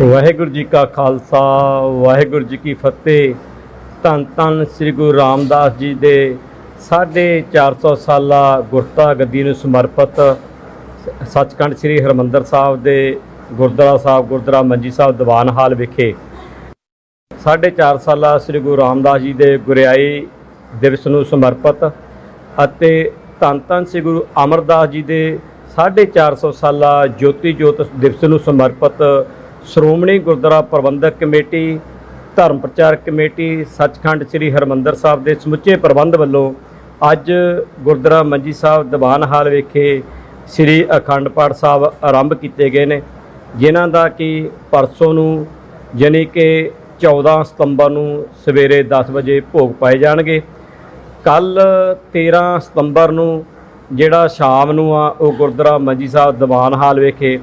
ਵਾਹਿਗੁਰੂ ਜੀ ਕਾ ਖਾਲਸਾ, ਵਾਹਿਗੁਰੂ ਜੀ ਕੀ ਫਤਿਹ। ਧੰਨ ਧੰਨ ਸ੍ਰੀ ਗੁਰੂ ਰਾਮਦਾਸ ਜੀ ਦੇ 450 ਸਾਲਾ ਗੁਰਤਾ ਗੱਦੀ ਨੂੰ ਸਮਰਪਿਤ ਸੱਚਖੰਡ ਸ੍ਰੀ ਹਰਮੰਦਰ ਸਾਹਿਬ ਦੇ ਗੁਰਦੁਆਰਾ ਸਾਹਿਬ, ਗੁਰਦੁਆਰਾ ਮੰਜੀ ਸਾਹਿਬ, ਦੀਵਾਨ ਹਾਲ ਵਿਖੇ 450 ਸਾਲਾ ਸ੍ਰੀ ਗੁਰੂ ਰਾਮਦਾਸ ਜੀ ਦੇ ਗੁਰਿਆਈ ਦਿਵਸ ਨੂੰ ਸਮਰਪਿਤ ਅਤੇ ਧੰਨ ਧੰਨ ਸ੍ਰੀ ਗੁਰੂ ਅਮਰਦਾਸ ਜੀ ਦੇ 450 ਸਾਲਾ ਜੋਤੀ ਜੋਤ ਦਿਵਸ ਨੂੰ ਸਮਰਪਿਤ ਸ਼੍ਰੋਮਣੀ ਗੁਰਦੁਆਰਾ ਪ੍ਰਬੰਧਕ ਕਮੇਟੀ, ਧਰਮ ਪ੍ਰਚਾਰ ਕਮੇਟੀ, ਸੱਚਖੰਡ ਸ੍ਰੀ ਹਰਮੰਦਰ ਸਾਹਿਬ ਦੇ ਸਮੁੱਚੇ ਪ੍ਰਬੰਧ ਵੱਲੋਂ ਅੱਜ ਗੁਰਦੁਆਰਾ ਮੰਜੀ ਸਾਹਿਬ ਦੀਵਾਨ ਹਾਲ ਵਿਖੇ ਸ੍ਰੀ ਅਖੰਡ ਪਾਠ ਸਾਹਿਬ ਆਰੰਭ ਕੀਤੇ ਗਏ ਨੇ, ਜਿਨ੍ਹਾਂ ਦਾ ਕਿ ਪਰਸੋਂ ਨੂੰ ਯਾਨੀ ਕਿ 14 ਸਤੰਬਰ ਨੂੰ ਸਵੇਰੇ 10 ਵਜੇ ਭੋਗ ਪਾਏ ਜਾਣਗੇ। ਕੱਲ 13 ਸਤੰਬਰ ਨੂੰ ਜਿਹੜਾ ਸ਼ਾਮ ਨੂੰ ਆ ਉਹ ਗੁਰਦੁਆਰਾ ਮੰਜੀ ਸਾਹਿਬ ਦੀਵਾਨ ਹਾਲ ਵਿਖੇ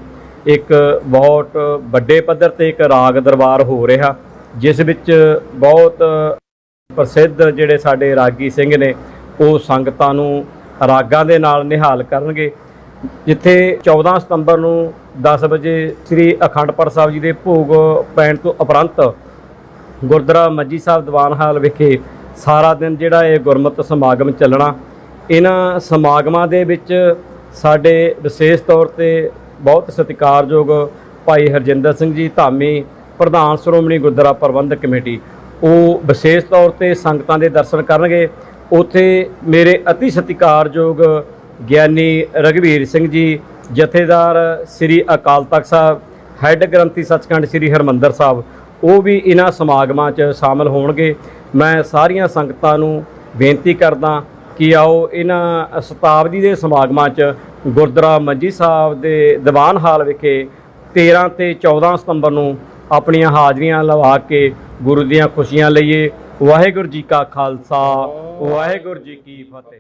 ਇੱਕ ਬਹੁਤ ਵੱਡੇ ਪੱਧਰ ਤੇ ਇੱਕ ਰਾਗ ਦਰਬਾਰ ਹੋ ਰਿਹਾ, ਜਿਸ ਵਿੱਚ ਬਹੁਤ ਪ੍ਰਸਿੱਧ ਜਿਹੜੇ ਸਾਡੇ ਰਾਗੀ ਸਿੰਘ ਨੇ, ਉਹ ਸੰਗਤਾਂ ਨੂੰ ਰਾਗਾਂ ਦੇ ਨਾਲ ਨਿਹਾਲ ਕਰਨਗੇ। ਜਿੱਥੇ 14 ਸਤੰਬਰ ਨੂੰ 10 ਵਜੇ ਸ੍ਰੀ ਅਖੰਡ ਪਾਠ ਸਾਹਿਬ ਜੀ ਦੇ ਭੋਗ ਪੈਣ ਤੋਂ ਉਪਰੰਤ ਗੁਰਦੁਆਰਾ ਮੱਜੀ ਸਾਹਿਬ ਦੀਵਾਨ ਹਾਲ ਵਿਖੇ ਸਾਰਾ ਦਿਨ ਜਿਹੜਾ ਇਹ ਗੁਰਮਤਿ ਸਮਾਗਮ ਚੱਲਣਾ। ਇਹਨਾਂ ਸਮਾਗਮਾਂ ਦੇ ਵਿੱਚ ਸਾਡੇ ਵਿਸ਼ੇਸ਼ ਤੌਰ ਤੇ ਬਹੁਤ ਸਤਿਕਾਰਯੋਗ ਭਾਈ ਹਰਜਿੰਦਰ ਸਿੰਘ ਜੀ, ਧਾਮੀ ਪ੍ਰਧਾਨ ਸ਼੍ਰੋਮਣੀ ਗੁਰਦੁਆਰਾ ਪ੍ਰਬੰਧਕ ਕਮੇਟੀ। ਉਹ ਵਿਸ਼ੇਸ਼ ਤੌਰ ਤੇ ਸੰਗਤਾਂ ਦੇ ਦਰਸ਼ਨ ਕਰਨਗੇ। ਉਥੇ ਮੇਰੇ ਅਤੀ ਸਤਿਕਾਰਯੋਗ ਗਿਆਨੀ ਰਗਵੀਰ ਸਿੰਘ ਜੀ, ਜਥੇਦਾਰ ਸ੍ਰੀ ਅਕਾਲ ਤਖਤ ਸਾਹਿਬ, ਹੈੱਡ ਗ੍ਰੰਥੀ ਸੱਚਖੰਡ ਸ੍ਰੀ ਹਰਮੰਦਰ ਸਾਹਿਬ, ਉਹ ਵੀ ਇਹਨਾਂ ਸਮਾਗਮਾਂ 'ਚ ਸ਼ਾਮਲ ਹੋਣਗੇ। ਮੈਂ ਸਾਰੀਆਂ ਸੰਗਤਾਂ ਨੂੰ ਬੇਨਤੀ ਕਰਦਾ ਕਿ ਆਓ ਇਹਨਾਂ ਸ਼ਤਾਬਦੀ ਦੇ ਸਮਾਗਮਾਂ 'ਚ ਗੁਰਦੁਆਰਾ ਮੰਜੀ ਸਾਹਿਬ ਦੇ ਦੀਵਾਨ ਹਾਲ ਵਿਖੇ 13 ਤੇ 14 ਸਤੰਬਰ ਨੂੰ ਆਪਣੀਆਂ ਹਾਜ਼ਰੀਆਂ ਲਵਾ ਕੇ ਗੁਰੂ ਦੀਆਂ ਖੁਸ਼ੀਆਂ ਲਈਏ। ਵਾਹਿਗੁਰੂ ਜੀ ਕਾ ਖਾਲਸਾ, ਵਾਹਿਗੁਰੂ ਜੀ ਕੀ ਫਤਿਹ।